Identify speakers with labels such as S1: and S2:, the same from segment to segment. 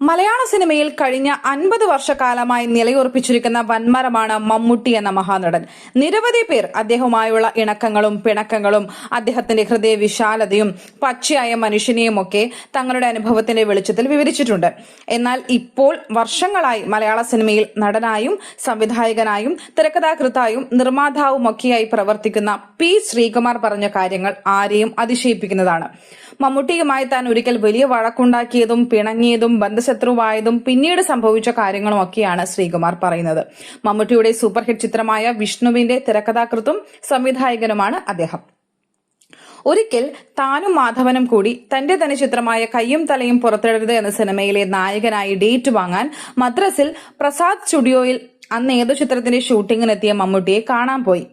S1: മലയാള സിനിമയിൽ കഴിഞ്ഞ അൻപത് വർഷക്കാലമായി നിലയുറപ്പിച്ചിരിക്കുന്ന വൻമരമാണ് മമ്മൂട്ടി എന്ന മഹാനടൻ. നിരവധി പേർ അദ്ദേഹവുമായുള്ള ഇണക്കങ്ങളും പിണക്കങ്ങളും അദ്ദേഹത്തിന്റെ ഹൃദയ വിശാലതയും പച്ചയായ മനുഷ്യനെയും ഒക്കെ തങ്ങളുടെ അനുഭവത്തിന്റെ വെളിച്ചത്തിൽ വിവരിച്ചിട്ടുണ്ട്. എന്നാൽ ഇപ്പോൾ വർഷങ്ങളായി മലയാള സിനിമയിൽ നടനായും സംവിധായകനായും തിരക്കഥാകൃത്തായും നിർമ്മാതാവും ഒക്കെയായി പ്രവർത്തിക്കുന്ന പി ശ്രീകുമാർ പറഞ്ഞ കാര്യങ്ങൾ ആരെയും അതിശയിപ്പിക്കുന്നതാണ്. മമ്മൂട്ടിയുമായി താൻ ഒരിക്കൽ വലിയ വഴക്കുണ്ടാക്കിയതും പിണങ്ങിയതും ബന്ധശത്രുവായതും പിന്നീട് സംഭവിച്ച കാര്യങ്ങളും ഒക്കെയാണ് ശ്രീകുമാർ പറയുന്നത്. മമ്മൂട്ടിയുടെ സൂപ്പർ ഹിറ്റ് ചിത്രമായ വിഷ്ണുവിന്റെ തിരക്കഥാകൃത്തും സംവിധായകനുമാണ് അദ്ദേഹം. ഒരിക്കൽ താനും മാധവനും കൂടി തന്റെ തന്നെ ചിത്രമായ കയ്യും തലയും പുറത്തിടരുത് എന്ന സിനിമയിലെ നായകനായി ഡേറ്റ് വാങ്ങാൻ മദ്രസിൽ പ്രസാദ് സ്റ്റുഡിയോയിൽ അന്ന് ഏതോ ചിത്രത്തിന്റെ ഷൂട്ടിങ്ങിനെത്തിയ മമ്മൂട്ടിയെ കാണാൻ പോയി.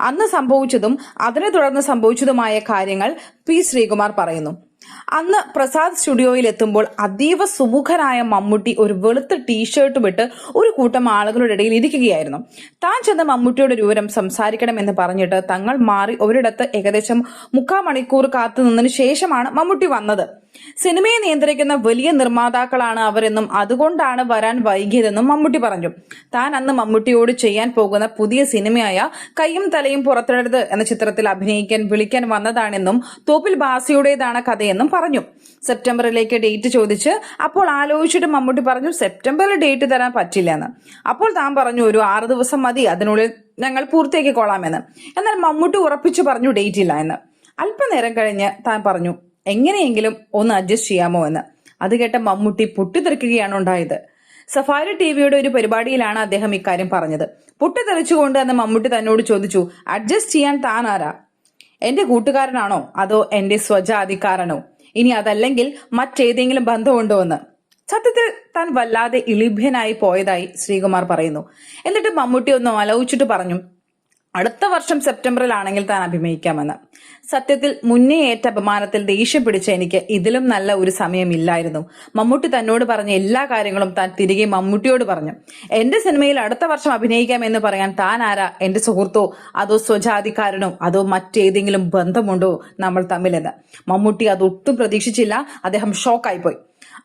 S1: അന്ന് സംഭവിച്ചതും അതിനെ തുടർന്ന് സംഭവിച്ചതുമായ കാര്യങ്ങൾ പി ശ്രീകുമാർ പറയുന്നു. അന്ന് പ്രസാദ് സ്റ്റുഡിയോയിൽ എത്തുമ്പോൾ അതീവ സുമുഖനായ മമ്മൂട്ടി ഒരു വെളുത്ത ടീഷർട്ട് വിട്ട് ഒരു കൂട്ടം ആളുകളുടെ ഇടയിൽ ഇരിക്കുകയായിരുന്നു. താൻ ചെന്ന് മമ്മൂട്ടിയുടെ വിവരം സംസാരിക്കണമെന്ന് പറഞ്ഞിട്ട് തങ്ങൾ മാറി ഒരിടത്ത് ഏകദേശം മുക്കാൽ മണിക്കൂർ കാത്തു നിന്നതിന് ശേഷമാണ് മമ്മൂട്ടി വന്നത്. സിനിമയെ നിയന്ത്രിക്കുന്ന വലിയ നിർമ്മാതാക്കളാണ് അവരെന്നും അതുകൊണ്ടാണ് വരാൻ വൈകിയതെന്നും മമ്മൂട്ടി പറഞ്ഞു. താൻ അന്ന് മമ്മൂട്ടിയോട് ചെയ്യാൻ പോകുന്ന പുതിയ സിനിമയായ കയ്യും തലയും പുറത്തിടരുത് എന്ന ചിത്രത്തിൽ അഭിനയിക്കാൻ വിളിക്കാൻ വന്നതാണെന്നും തോപ്പിൽ ബാസിയുടേതാണ് കഥയെന്നും പറഞ്ഞു. സെപ്റ്റംബറിലേക്ക് ഡേറ്റ് ചോദിച്ച് അപ്പോൾ ആലോചിച്ചിട്ട് മമ്മൂട്ടി പറഞ്ഞു സെപ്റ്റംബറിൽ ഡേറ്റ് തരാൻ പറ്റില്ലെന്ന്. അപ്പോൾ താൻ പറഞ്ഞു ഒരു ആറ് ദിവസം മതി അതിനുള്ളിൽ ഞങ്ങൾ പൂർത്തിയാക്കി കൊള്ളാമെന്ന് എന്നാൽ മമ്മൂട്ടി ഉറപ്പിച്ചു പറഞ്ഞു ഡേറ്റ് ഇല്ല എന്ന്. അല്പനേരം കഴിഞ്ഞ് താൻ പറഞ്ഞു എങ്ങനെയെങ്കിലും ഒന്ന് അഡ്ജസ്റ്റ് ചെയ്യാമോ എന്ന്. അത് കേട്ട മമ്മൂട്ടി പൊട്ടിത്തെറിക്കുകയാണ് ഉണ്ടായത്. സഫാരി ടിവിയുടെ ഒരു പരിപാടിയിലാണ് അദ്ദേഹം ഇക്കാര്യം പറഞ്ഞത്. പൊട്ടിത്തെറിച്ചുകൊണ്ട് അന്ന് മമ്മൂട്ടി തന്നോട് ചോദിച്ചു അഡ്ജസ്റ്റ് ചെയ്യാൻ താൻ ആരാ? എന്റെ കൂട്ടുകാരനാണോ? അതോ എന്റെ സ്വജാതിക്കാരനോ? ഇനി അതല്ലെങ്കിൽ മറ്റേതെങ്കിലും ബന്ധമുണ്ടോ എന്ന്? സത്യത്തിൽ താൻ വല്ലാതെ ഇളിഭ്യനായി പോയതായി ശ്രീകുമാർ പറയുന്നു. എന്നിട്ട് മമ്മൂട്ടി ഒന്ന് ആലോചിച്ചിട്ട് പറഞ്ഞു അടുത്ത വർഷം സെപ്റ്റംബറിലാണെങ്കിൽ താൻ അഭിനയിക്കാമെന്ന്. സത്യത്തിൽ മുന്നേ ഏറ്റ അപമാനത്തിൽ ദേഷ്യം പിടിച്ച എനിക്ക് ഇതിലും നല്ല ഒരു സമയമില്ലായിരുന്നു. മമ്മൂട്ടി തന്നോട് പറഞ്ഞ എല്ലാ കാര്യങ്ങളും താൻ തിരികെ മമ്മൂട്ടിയോട് പറഞ്ഞു. എന്റെ സിനിമയിൽ അടുത്ത വർഷം അഭിനയിക്കാമെന്ന് പറയാൻ താൻ ആരാ? എന്റെ സുഹൃത്തോ അതോ സ്വജാതിക്കാരനോ അതോ മറ്റേതെങ്കിലും ബന്ധമുണ്ടോ നമ്മൾ തമ്മിലെന്ന്. മമ്മൂട്ടി അതൊട്ടും പ്രതീക്ഷിച്ചില്ല. അദ്ദേഹം ഷോക്കായിപ്പോയി.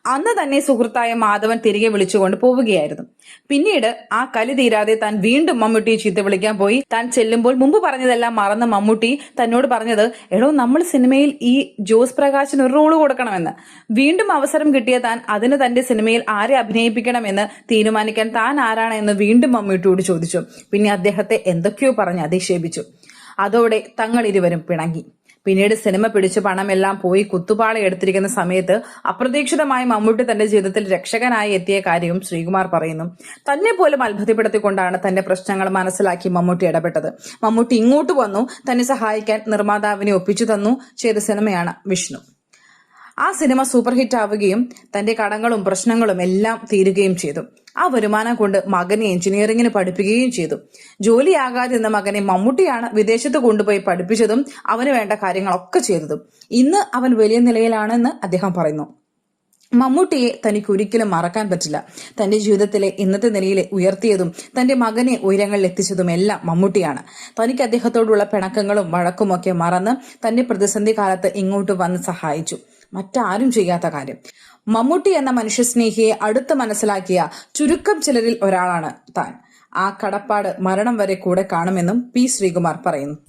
S1: അന്ന് തന്നെ സുഹൃത്തായ മാധവൻ തിരികെ വിളിച്ചുകൊണ്ട് പോവുകയായിരുന്നു. പിന്നീട് ആ കലി തീരാതെ താൻ വീണ്ടും മമ്മൂട്ടിയെ ചീത്ത വിളിക്കാൻ പോയി. താൻ ചെല്ലുമ്പോൾ മുമ്പ് പറഞ്ഞതെല്ലാം മറന്ന് മമ്മൂട്ടി തന്നോട് പറഞ്ഞത് എടോ നമ്മൾ സിനിമയിൽ ഈ ജോസ് പ്രകാശിന് ഒരു റോൾ കൊടുക്കണമെന്ന്. വീണ്ടും അവസരം കിട്ടിയ താൻ അതിന് തന്റെ സിനിമയിൽ ആരെ അഭിനയിപ്പിക്കണമെന്ന് തീരുമാനിക്കാൻ താൻ ആരാണെന്ന് വീണ്ടും മമ്മൂട്ടിയോട് ചോദിച്ചു. പിന്നെ അദ്ദേഹത്തെ എന്തൊക്കെയോ പറഞ്ഞ് അധിക്ഷേപിച്ചു. അതോടെ തങ്ങൾ ഇരുവരും പിണങ്ങി. പിന്നീട് സിനിമ പിടിച്ച് പണമെല്ലാം പോയി കുത്തുപാള എടുത്തിരിക്കുന്ന സമയത്ത് അപ്രതീക്ഷിതമായി മമ്മൂട്ടി തന്റെ ജീവിതത്തിൽ രക്ഷകനായി എത്തിയ കാര്യവും ശ്രീകുമാർ പറയുന്നു. തന്നെ പോലും അത്ഭുതപ്പെടുത്തിക്കൊണ്ടാണ് തന്റെ പ്രശ്നങ്ങൾ മനസ്സിലാക്കി മമ്മൂട്ടി ഇടപെട്ടത്. മമ്മൂട്ടി ഇങ്ങോട്ട് വന്നു തന്നെ സഹായിക്കാൻ നിർമ്മാതാവിനെ ഒപ്പിച്ചു തന്നു ചെയ്ത സിനിമയാണ് വിഷ്ണു. ആ സിനിമ സൂപ്പർ ഹിറ്റ് ആവുകയും തന്റെ കടങ്ങളും പ്രശ്നങ്ങളും എല്ലാം തീരുകയും ചെയ്തു. ആ വരുമാനം കൊണ്ട് മകനെ എഞ്ചിനീയറിംഗിന് പഠിപ്പിക്കുകയും ചെയ്തു. ജോലിയാകാതെ എന്ന മകനെ മമ്മൂട്ടിയാണ് വിദേശത്ത് കൊണ്ടുപോയി പഠിപ്പിച്ചതും അവന് വേണ്ട കാര്യങ്ങളൊക്കെ ചെയ്തതും. ഇന്ന് അവൻ വലിയ നിലയിലാണെന്ന് അദ്ദേഹം പറയുന്നു. മമ്മൂട്ടിയെ തനിക്ക് ഒരിക്കലും മറക്കാൻ പറ്റില്ല. തന്റെ ജീവിതത്തിലെ ഇന്നത്തെ നിലയിലെ ഉയർത്തിയതും തന്റെ മകനെ ഉയരങ്ങളിൽ എത്തിച്ചതും എല്ലാം മമ്മൂട്ടിയാണ്. തനിക്ക് അദ്ദേഹത്തോടുള്ള പിണക്കങ്ങളും വഴക്കുമൊക്കെ മറന്ന് തന്റെ പ്രതിസന്ധി കാലത്ത് ഇങ്ങോട്ട് വന്ന് സഹായിച്ചു. മറ്റാരും ചെയ്യാത്ത കാര്യം. മമ്മൂട്ടി എന്ന മനുഷ്യസ്നേഹിയെ അടുത്ത് മനസ്സിലാക്കിയ ചുരുക്കം ചിലരിൽ ഒരാളാണ് താൻ. ആ കടപ്പാട് മരണം വരെ കൂടെ കാണുമെന്നും പി ശ്രീകുമാർ പറയുന്നു.